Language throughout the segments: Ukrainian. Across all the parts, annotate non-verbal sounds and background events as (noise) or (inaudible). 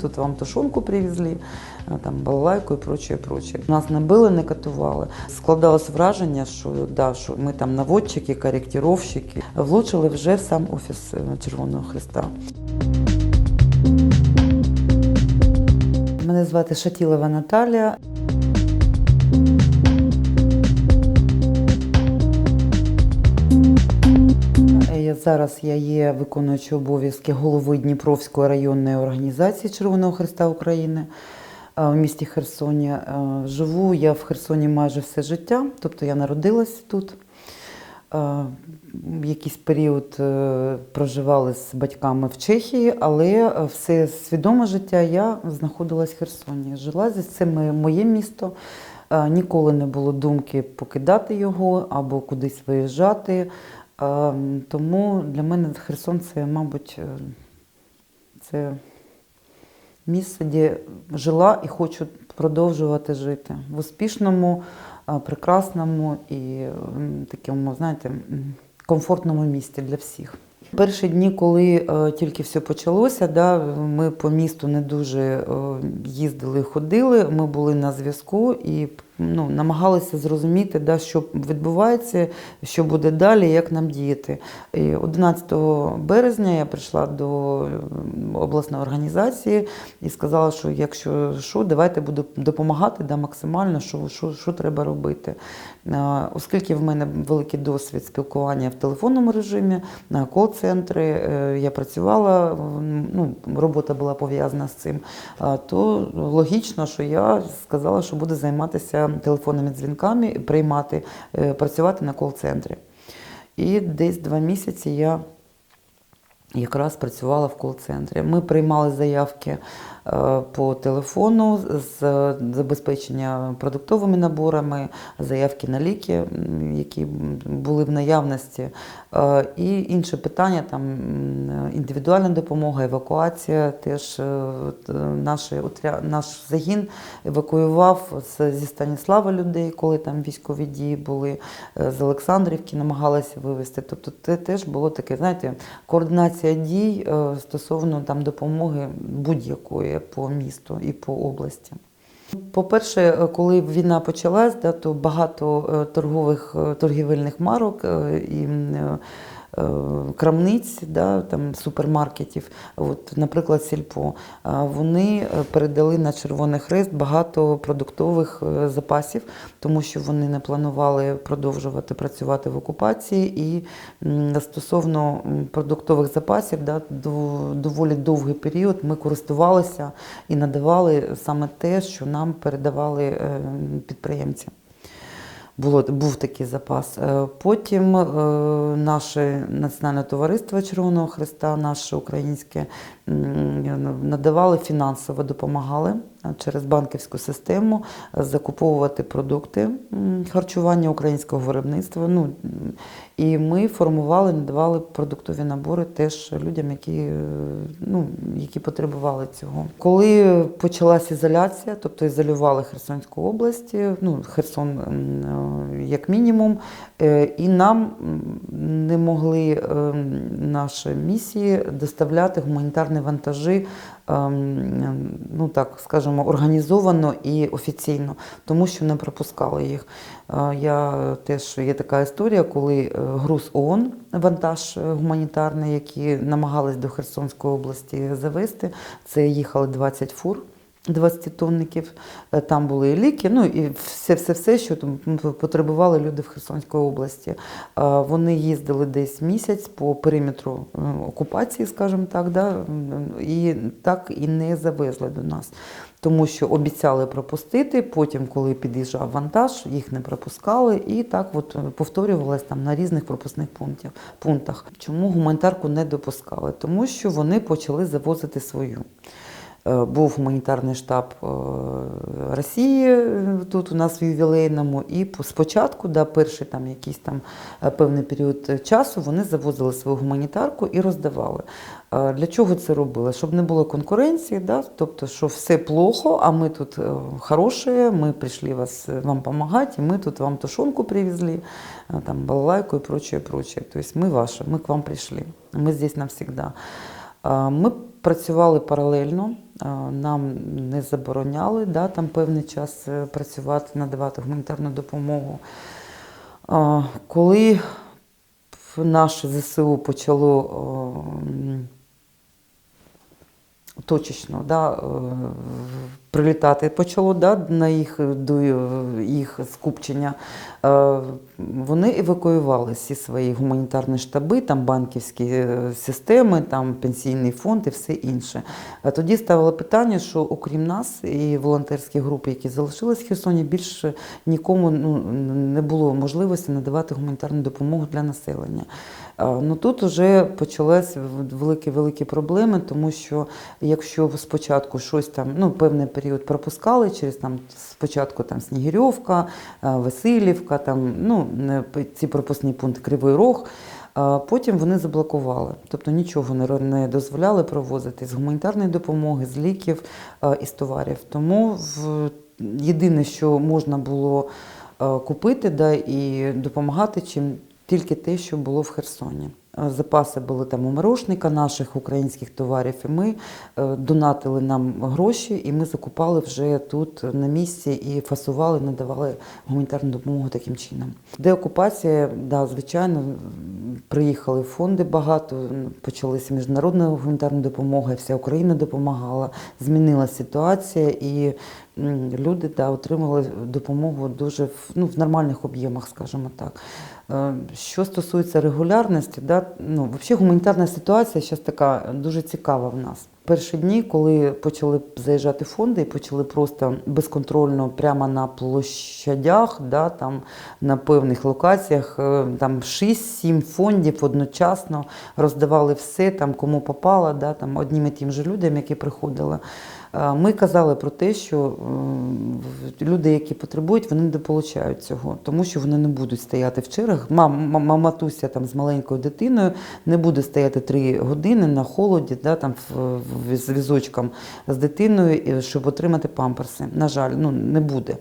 тут вам тушонку привезли, там балалайку і прочее, прочее. Нас не били, не катували. Складалось враження, що, да, що ми там наводчики, коректировщики. Влучили вже в сам офіс е, Червоного Христа. Мене звати Шатілова Наталія. Я зараз я є виконуючий обов'язки голови Дніпровської районної організації Червоного Христа України е, в місті Херсоні. Е, Живу я в Херсоні майже все життя, тобто я народилась тут. Е, Якийсь період проживали з батьками в Чехії, але все свідоме життя я знаходилась в Херсоні. Жила здесь, це моє- місто. Ніколи не було думки покидати його або кудись виїжджати. Е, Тому для мене Херсон це, мабуть, е, це місце, де жила і хочу продовжувати жити в успішному, е, прекрасному і такому, знаєте, комфортному місті для всіх. Перші дні, коли е, тільки все почалося, да, ми по місту не дуже їздили, ходили. Ми були на зв'язку і ну, намагалися зрозуміти, да, що відбувається, що буде далі, як нам діяти. І 11 березня я прийшла до обласної організації і сказала, що якщо що, давайте буду допомагати да, максимально, що, що, що треба робити. Оскільки в мене великий досвід спілкування в телефонному режимі, на кол-центри, е, я працювала, ну, робота була пов'язана з цим, то логічно, що я сказала, що буду займатися телефонними дзвінками, приймати, е, працювати на кол-центрі. І десь два місяці я якраз працювала в кол-центрі. Ми приймали заявки по телефону з забезпечення продуктовими наборами, заявки на ліки, які були в наявності. Е, І інше питання там індивідуальна допомога, евакуація. Теж е, е, отря... наш загін евакуював зі Станіслава людей, коли там військові дії були, е, з Олександрівки намагалися вивезти. Тобто це теж було таке, знаєте, координація дій е, стосовно там допомоги будь-якої по місту і по області. По-перше, е, коли війна почалась, да, то багато е, торгових е, торгівельних марок і крамниць, да, там, супермаркетів, от, наприклад, Сільпо, е, вони е, передали на Червоний Хрест багато продуктових е, запасів, тому що вони не планували продовжувати працювати в окупації. І стосовно продуктових запасів, да, доволі довгий період ми користувалися і надавали саме те, що нам передавали е, підприємці. Було, був такий запас. Е, Потім е, наше національне товариство Червоного Христа, наше українське, надавали фінансово, допомагали через банківську систему е, закуповувати продукти харчування українського виробництва. Ну, і ми формували, надавали продуктові набори теж людям, які, е, ну, які потребували цього. Коли почалася ізоляція, тобто ізолювали Херсонську область, е, ну, Херсон е, як мінімум, е, і нам не могли е, наші місії доставляти гуманітарні вантажі, ем, ну так скажемо, організовано і офіційно, тому що не пропускали їх. Е, Я теж є така історія, коли е, груз ООН, вантаж е, гуманітарний, який намагались до Херсонської області завести, це їхали 20 фур. 20-тонників, Е, там були і ліки, ну і все, все, все, що потребували люди в Херсонській області. Е, Вони їздили десь місяць по периметру е, окупації, скажімо так, да, і так і не завезли до нас. Тому що обіцяли пропустити, потім, коли під'їжджав вантаж, їх не пропускали, і так от повторювалось там на різних пропускних пунктах. Чому гуманітарку не допускали? Тому що вони почали завозити свою. Е, Був гуманітарний штаб е, Росії е, тут у нас в ювілейному, і спочатку, да, перший там якийсь там певний період часу, вони завозили свою гуманітарку і роздавали. Для чого це робили? Щоб не було конкуренції, да? тобто, що все плохо, а ми тут хороші, ми прийшли вас, вам допомагати, ми тут вам тушонку привезли, там, балалайку і прочее, прочее. Тобто ми ваші, ми к вам прийшли, ми здесь навсегда. Ми працювали паралельно, нам не забороняли да, там певний час е, працювати, надавати гуманітарну допомогу. Коли наше ЗСУ почало точечно да, е, прилітати почало да, на їх, до їх скупчення, е, вони евакуювали всі свої гуманітарні штаби, там банківські е, системи, там пенсійний фонд і все інше. А тоді ставило питання, що окрім нас і волонтерських груп, які залишились в Херсоні, більше нікому ну, не було можливості надавати гуманітарну допомогу для населення. Ну тут вже почалась великі-великі проблеми, тому що якщо спочатку щось там, ну певний період пропускали через там спочатку там Снігирьовка, е, Васильівка, там ну ці пропускні пункти Кривий Рог. Потім вони заблокували, тобто нічого не дозволяли провозити з гуманітарної допомоги, з ліків е, і з товарів. Тому єдине, що можна було е, купити да, і допомагати чим тільки те, що було в Херсоні. Е, Запаси були там у мирошника наших українських товарів, і ми е, донатили нам гроші, і ми закупали вже тут на місці і фасували, надавали гуманітарну допомогу таким чином. Деокупація, да, звичайно, приїхали фонди багато, м, почалася міжнародна гуманітарна допомога, вся Україна допомагала. Змінилася ситуація, і люди да, отримали допомогу дуже ну, в нормальних об'ємах, скажімо так. Е, Що стосується регулярності, да, ну, взагалі гуманітарна ситуація зараз така дуже цікава в нас. Перші дні, коли почали заїжджати фонди і почали просто безконтрольно прямо на площадях, да, там, на певних локаціях, е, там 6-7 фондів одночасно роздавали все, там, кому попало, да, там, одним і тим же людям, які приходили. Е, Ми казали про те, що люди, які потребують, вони не получають цього, тому що вони не будуть стояти в чергах. Мама, матуся там з маленькою дитиною не буде стояти три години на холоді, да, там з візочком з дитиною, щоб отримати памперси. На жаль, ну не буде.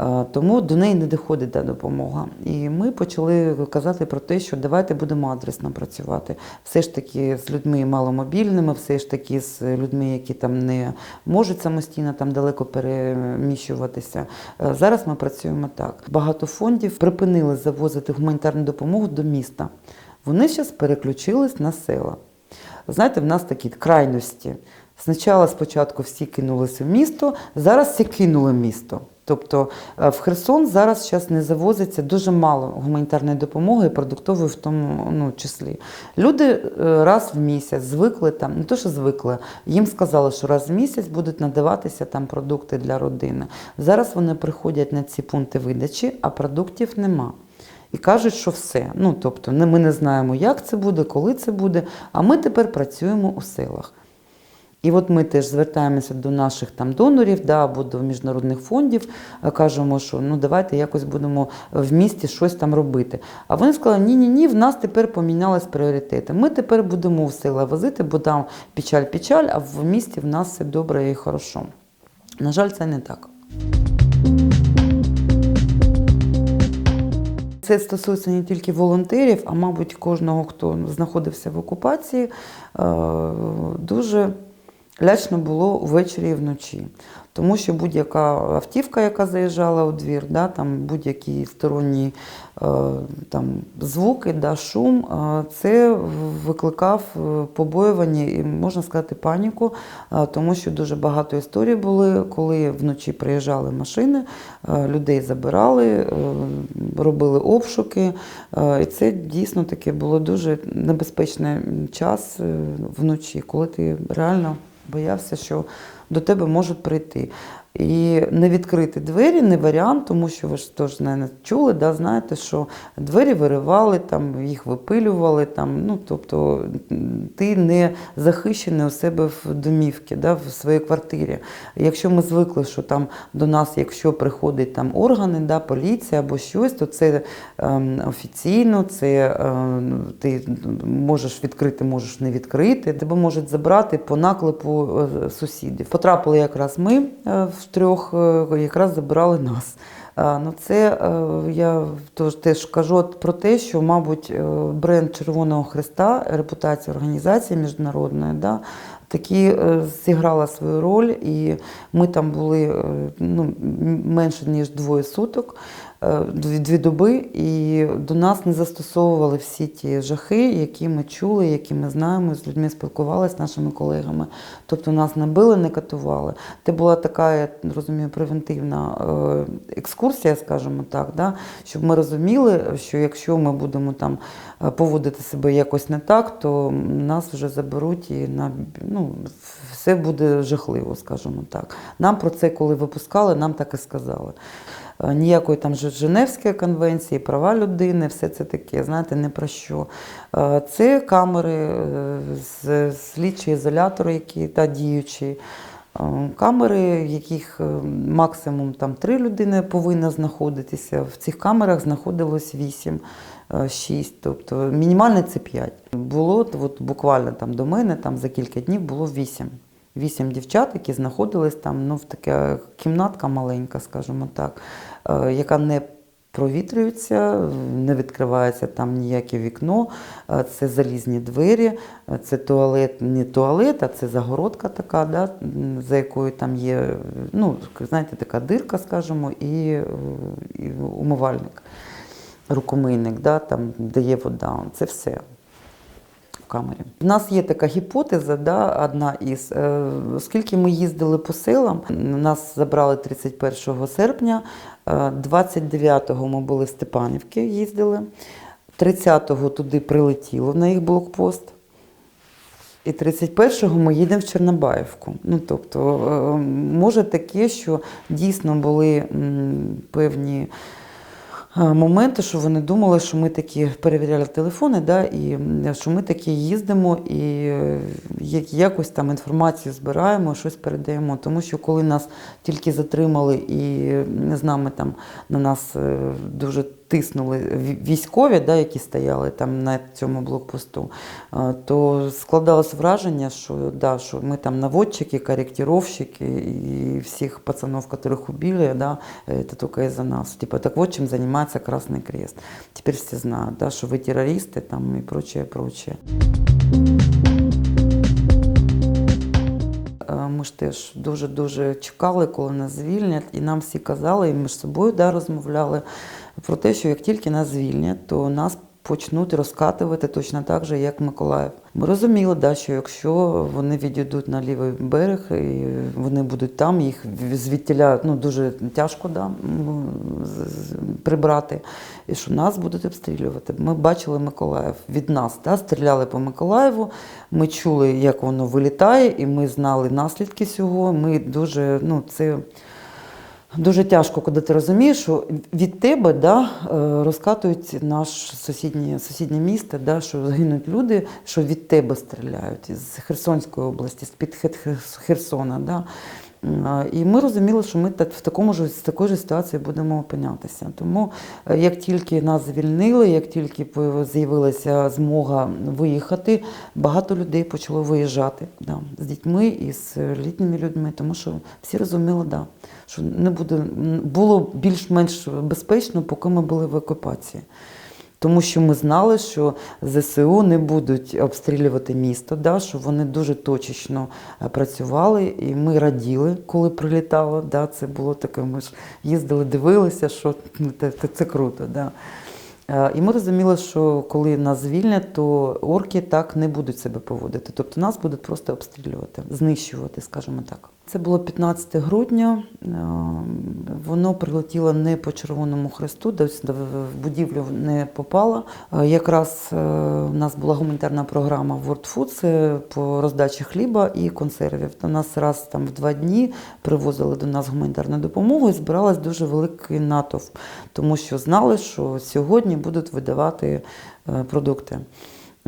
Е, Тому до неї не доходить та допомога. І ми почали казати про те, що давайте будемо адресно працювати. Все ж таки з людьми маломобільними, все ж таки з людьми, які там не можуть самостійно там далеко переміщуватися. Е, Зараз ми працюємо так. Багато фондів припинили завозити гуманітарну допомогу до міста. Вони зараз переключились на села. Знаєте, в нас такі крайності. Спочатку спочатку всі кинулися в місто, зараз всі кинули місто. Тобто е, в Херсон зараз зараз не завозиться дуже мало гуманітарної допомоги продуктової в тому ну, числі. Люди е, раз в місяць звикли там, не то що звикли, їм сказали, що раз в місяць будуть надаватися там продукти для родини. Зараз вони приходять на ці пункти видачі, а продуктів нема. І кажуть, що все. Ну тобто, ми не знаємо, як це буде, коли це буде. А ми тепер працюємо у селах. І от ми теж звертаємося до наших там донорів, да, або до міжнародних фондів, е, кажемо, що ну давайте якось будемо в місті щось там робити. А вони сказали, ні, ні, ні, в нас тепер помінялись пріоритети. Ми тепер будемо в села возити, бо там печаль-печаль, а в місті в нас все добре і хорошо. На жаль, це не так. Це стосується не тільки волонтерів, а мабуть, кожного, хто знаходився в окупації. Е, Дуже лячно було ввечері і вночі. Тому що будь-яка автівка, яка заїжджала у двір, да, там будь-які сторонні е, там, звуки, да, шум, е, це викликав е, побоювання і, можна сказати, паніку, тому що дуже багато історій були, коли вночі приїжджали машини, людей забирали, робили обшуки. І це дійсно таке було дуже небезпечний час вночі, коли ти реально боявся, що до тебе можуть прийти. І не відкрити двері не варіант, тому що ви ж теж не чули, да, знаєте, що двері виривали, там, їх випилювали, там, ну, тобто ти не захищений у себе в домівці, да, в своїй квартирі. Якщо ми звикли, що там до нас, якщо приходять там органи, да, поліція або щось, то це ем, офіційно, це ем, ти можеш відкрити, можеш не відкрити. Тебе можуть забрати по наклепу е, сусідів. Потрапили якраз ми е, втрьох, е, якраз забирали нас. Ну, це е, я теж кажу про те, що, мабуть, е, бренд Червоного Христа, репутація організації міжнародної, да, таки зіграла свою роль, і ми там були ну, менше ніж двоє суток, дві, дві доби, і до нас не застосовували всі ті жахи, які ми чули, які ми знаємо, з людьми спілкувалися, з нашими колегами. Тобто нас не били, не катували. Це була така, я розумію, превентивна е, екскурсія, скажімо так, да? щоб ми розуміли, що якщо ми будемо там е, поводити себе якось не так, то нас вже заберуть і на ну, все буде жахливо, скажімо так. Нам про це, коли випускали, нам так і сказали. Е, Ніякої там Женевської конвенції, права людини, все це таке, знаєте, не про що. Е, Це камери, е, з- слідчі ізолятори, які та діючі. Камери, в яких максимум там три людини повинна знаходитися. В цих камерах знаходилось вісім, е, шість, тобто мінімальне це п'ять. Було от буквально там до мене там за кілька днів було вісім. Вісім дівчат, які знаходились там, ну, в така кімнатка маленька, скажімо так, е, яка не провітрюється, не відкривається там ніяке вікно, е, це залізні двері, е, це туалет, не туалет, а це загородка така, да, за якою там є, ну, знаєте, така дирка, скажімо, і, і умивальник, рукомийник, да, там, де є вода. Це все камері. У нас є така гіпотеза, да, одна із, е, оскільки ми їздили по селам, нас забрали 31 серпня, е, 29-го ми були в Степанівці, їздили, 30-го туди прилетіло на їх блокпост. І 31-го ми їдемо в Чорнобаївку. Ну, тобто, е, може таке, що дійсно були певні е, моменти, що вони думали, що ми такі перевіряли телефони, да, і що ми такі їздимо і е, як- якось там інформацію збираємо, щось передаємо. Тому що коли нас тільки затримали і з нами там на нас е, дуже тиснули ві- військові, да, які стояли там на цьому блокпосту, е, то складалось враження, що, да, що ми там наводчики, корректировщики и всех пацанов, которых убили, да, это только из-за нас. Типа, так вот чем занимается Красный Крест. Теперь все знают, да, что вы террористы там и прочее, прочее. Е, Ми ж теж дуже-дуже чекали, коли нас звільнять, і нам всі казали, і між собою да, розмовляли про те, що як тільки нас звільнять, то нас почнуть розкатувати точно так же, як Миколаїв. Ми розуміли, да, що якщо вони відійдуть на лівий берег, і вони будуть там, їх звідтіля ну, дуже тяжко да, прибрати, і що нас будуть обстрілювати. Ми бачили Миколаїв від нас, да, стріляли по Миколаєву. Ми чули, як воно вилітає, і ми знали наслідки цього. Ми дуже, ну, це дуже тяжко, коли ти розумієш, що від тебе да, е, розкатують наш сусіднє, сусіднє місто, да, що гинуть люди, що від тебе стріляють з Херсонської області, з-під Херсона. Да. М, І ми розуміли, що ми в такому ж, з такої ж ситуації будемо опинятися. Тому е, як тільки нас звільнили, як тільки з'явилася змога виїхати, багато людей почало виїжджати да, з дітьми і з літніми людьми, тому що всі розуміли, да, що не буде, було більш-менш безпечно, поки ми були в окупації. Тому що ми знали, що ЗСУ не будуть обстрілювати місто, да, що вони дуже точечно е, працювали, і ми раділи, коли прилітало. Да, це було таке. Ми ж їздили, дивилися, що ну, це, це, це круто. Да. Е, І ми розуміли, що коли нас звільнять, то орки так не будуть себе поводити. Тобто нас будуть просто обстрілювати, знищувати, скажімо так. Це було 15 грудня. Е, Воно прилетіло не по Червоному Хресту, десь в будівлю не попало. Е, Якраз е, у нас була гуманітарна програма World Food це по роздачі хліба і консервів. То нас раз там в два дні привозили до нас гуманітарну допомогу і збиралась дуже великий натовп, тому що знали, що сьогодні будуть видавати е, продукти.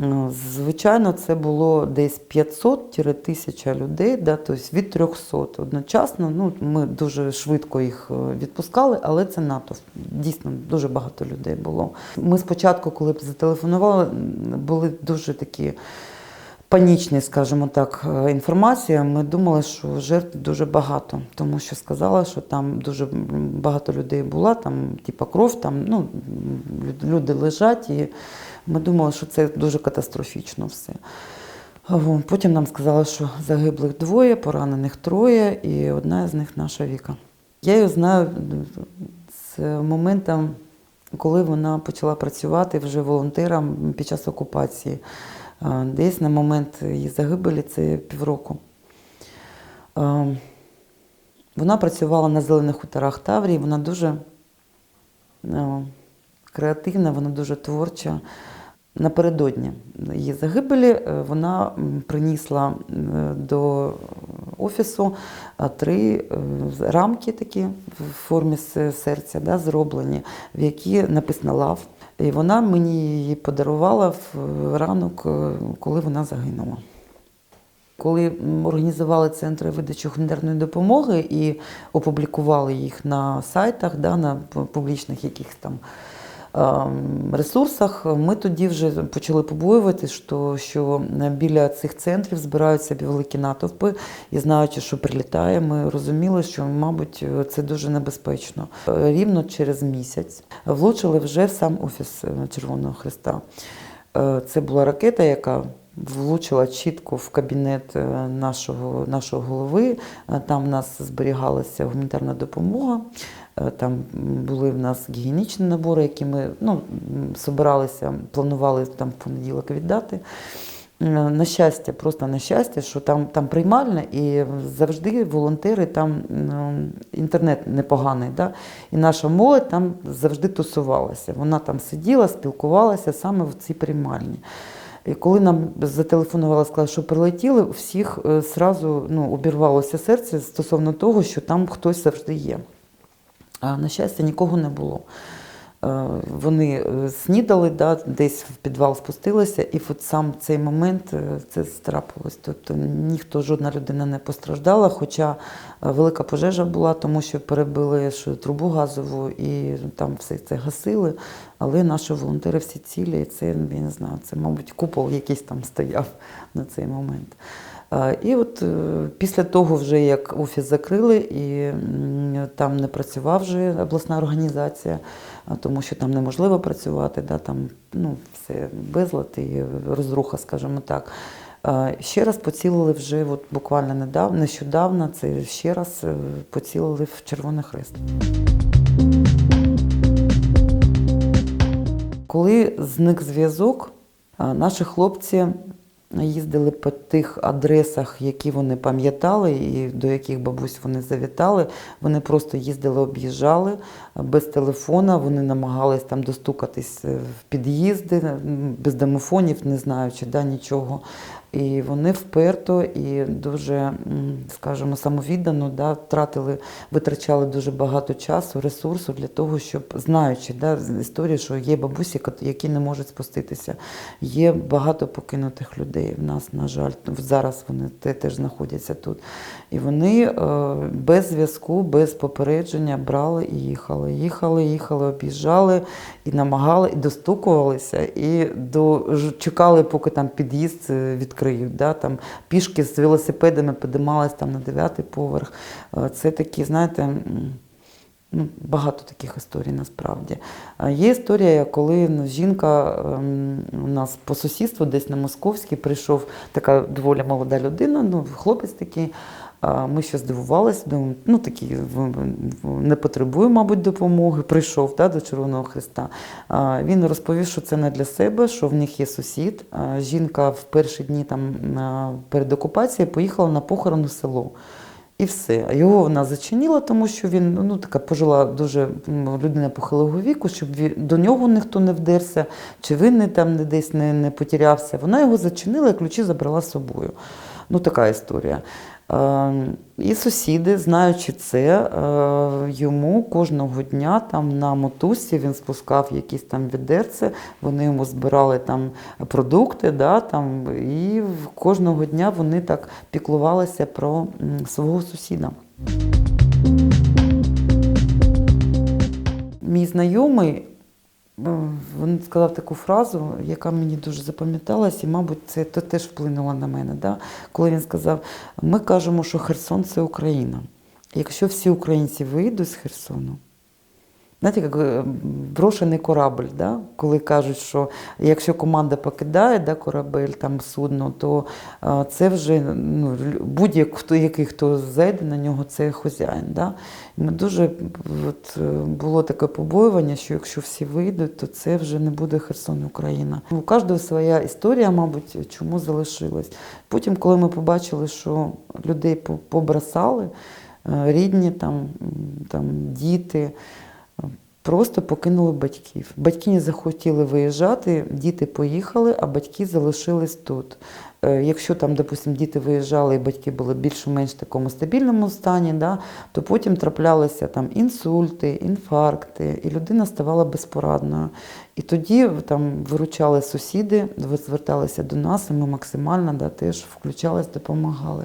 Ну, Звичайно, це було десь 500-1000 людей, да, тобто від 300 одночасно. Ну, ми дуже швидко їх е, відпускали, але це натовп. Дійсно, дуже багато людей було. Ми спочатку, коли зателефонували, були дуже такі панічні, скажімо так, е, інформація. Ми думали, що жертв дуже багато, тому що сказала, що там дуже багато людей було, там, типа кров, там ну, люди лежать, і ми думали, що це дуже катастрофічно все. Потім нам сказали, що загиблих двоє, поранених троє, і одна з них наша Віка. Я її знаю з моменту, коли вона почала працювати вже волонтером під час окупації. Десь на момент її загибелі це півроку. Вона працювала на зелених хуторах Таврії, вона дуже креативна, вона дуже творча. Напередодні її загибелі е, вона е, до офісу е, три е, рамки такі в формі серця, да, зроблені, в які написано лав. І вона мені її подарувала в ранок, коли вона загинула. Коли організували центри видачі гуманітарної допомоги і опублікували їх на сайтах, да, на публічних якихось там ресурсах, ми тоді вже почали побоювати, що, що біля цих центрів збираються великі натовпи, і знаючи, що прилітає, ми розуміли, що, мабуть, це дуже небезпечно. Е, Рівно через місяць влучили вже в сам офіс е, Червоного Христа. Е, Це була ракета, яка влучила чітко в кабінет нашого, нашого голови. Там в нас зберігалася гуманітарна допомога. Е, Там були в нас гігієнічні набори, які ми ну, собиралися, планували там в понеділок віддати. На щастя, просто на щастя, що там, там приймальне, і завжди волонтери, там інтернет непоганий. Да? І наша молодь там завжди тусувалася. Вона там сиділа, спілкувалася саме в цій приймальні. І коли нам зателефонували, сказали, що прилетіли, у всіх е, зразу ну, обірвалося серце стосовно того, що там хтось завжди є. А на щастя, нікого не було. Е, Вони е, снідали, да, десь в підвал спустилися, і от сам цей момент е, це страпилось. Тобто ніхто, жодна людина не постраждала, хоча велика пожежа була, тому що перебили що трубу газову і там все це гасили. Але наші волонтери всі цілі, і це я не знаю, це, мабуть, купол якийсь там стояв на цей момент. І от е, після того, вже як офіс закрили, і там не працював вже обласна організація, тому що там неможливо працювати, да, там ну, все безлад і розруха, скажімо так. Ще раз поцілили вже от буквально недавно, нещодавно, це ще раз е, поцілили в Червоний Хрест. Коли зник зв'язок, наші хлопці їздили по тих адресах, які вони пам'ятали, і до яких бабусь вони завітали. Вони просто їздили, об'їжджали без телефона. Вони намагались там достукатись е, в під'їзди, без домофонів, не знаючи да, нічого. І вони вперто і дуже, скажімо, самовіддано да, тратили, витрачали дуже багато часу, ресурсу для того, щоб знаючи да, з історії, що є бабусі, які не можуть спуститися. Є багато покинутих людей. В нас, на жаль, зараз вони те- теж знаходяться тут. І вони е, без зв'язку, без попередження брали і їхали. Їхали, їхали, об'їжджали і намагали, і достукувалися, і до, чекали, поки там під'їзд е, відкриють. Да? Там пішки з велосипедами підіймались там на дев'ятий поверх. Е, Це такі, знаєте. Ну, багато таких історій насправді. Є історія, коли ну, жінка ем, у нас по сусідству, десь на Московській, прийшов така доволі молода людина, ну, хлопець такий. Ми ще здивувалися, думаємо, ну в- не потребує, мабуть, допомоги. Прийшов да, до Червоного Христа. Він розповів, що це не для себе, що в них є сусід. Жінка в перші дні там перед окупацією поїхала на похорон у село. І все. Його вона зачинила, тому що він ну, така пожила дуже людина похилого віку, щоб до нього ніхто не вдерся, чи він там не десь не, не потерявся. Вона його зачинила і ключі забрала з собою. Ну, така історія. Е, і сусіди, знаючи це, е, йому кожного дня там на мотусі він спускав якісь там відерце, вони йому збирали там продукти, да, там, і кожного дня вони так піклувалися про свого сусіда. Мій знайомий він сказав таку фразу, яка мені дуже запам'яталась, і, мабуть, це то теж вплинуло на мене. Да? Коли він сказав: ми кажемо, що Херсон це Україна. Якщо всі українці вийдуть з Херсону, знаєте, як е, брошений корабль, да? коли кажуть, що якщо команда покидає да, корабель, там судно, то е, це вже ну, будь-який, хто, зайде на нього, це хазяїн. Да? Дуже от, е, було таке побоювання, що якщо всі вийдуть, то це вже не буде Херсон Україна. У кожного своя історія, мабуть, чому залишилась. Потім, коли ми побачили, що людей по- побросали, рідні, там, там, діти, просто покинули батьків. Батьки не захотіли виїжджати, діти поїхали, а батьки залишились тут. Е, Якщо там, допустимо, діти виїжджали і батьки були більш-менш в такому стабільному стані, да, то потім траплялися там інсульти, інфаркти, і людина ставала безпорадною. І тоді там виручали сусіди, зверталися до нас, і ми максимально да, теж включались, допомагали.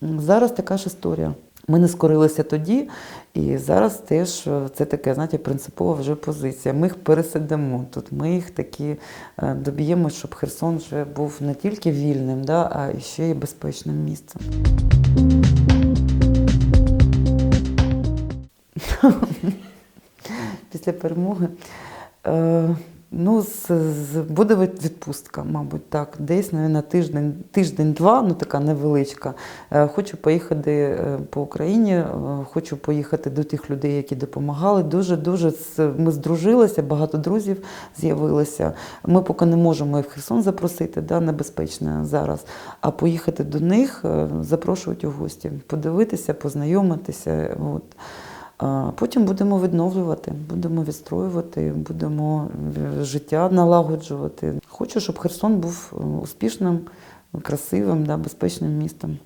Зараз така ж історія. Ми не скорилися тоді, і зараз теж е, це таке, знаєте, принципова вже позиція. Ми їх пересидимо тут. Ми їх таки е, доб'ємо, щоб Херсон вже був не тільки вільним, да, а ще й безпечним місцем. (laughs) Після перемоги. Ну, з, з, буде відпустка, мабуть, так. Десь навіть, на тиждень, тиждень-два, ну така невеличка. Е, Хочу поїхати е, по Україні, е, хочу поїхати до тих людей, які допомагали. Дуже дуже з- ми здружилися, багато друзів з'явилося. Ми поки не можемо і в Херсон запросити, да, небезпечно зараз. А поїхати до них, запрошують у гості, подивитися, познайомитися. От. Потім будемо відновлювати, будемо відстроювати, будемо е, життя налагоджувати. Хочу, щоб Херсон був е, успішним, красивим, да, безпечним містом.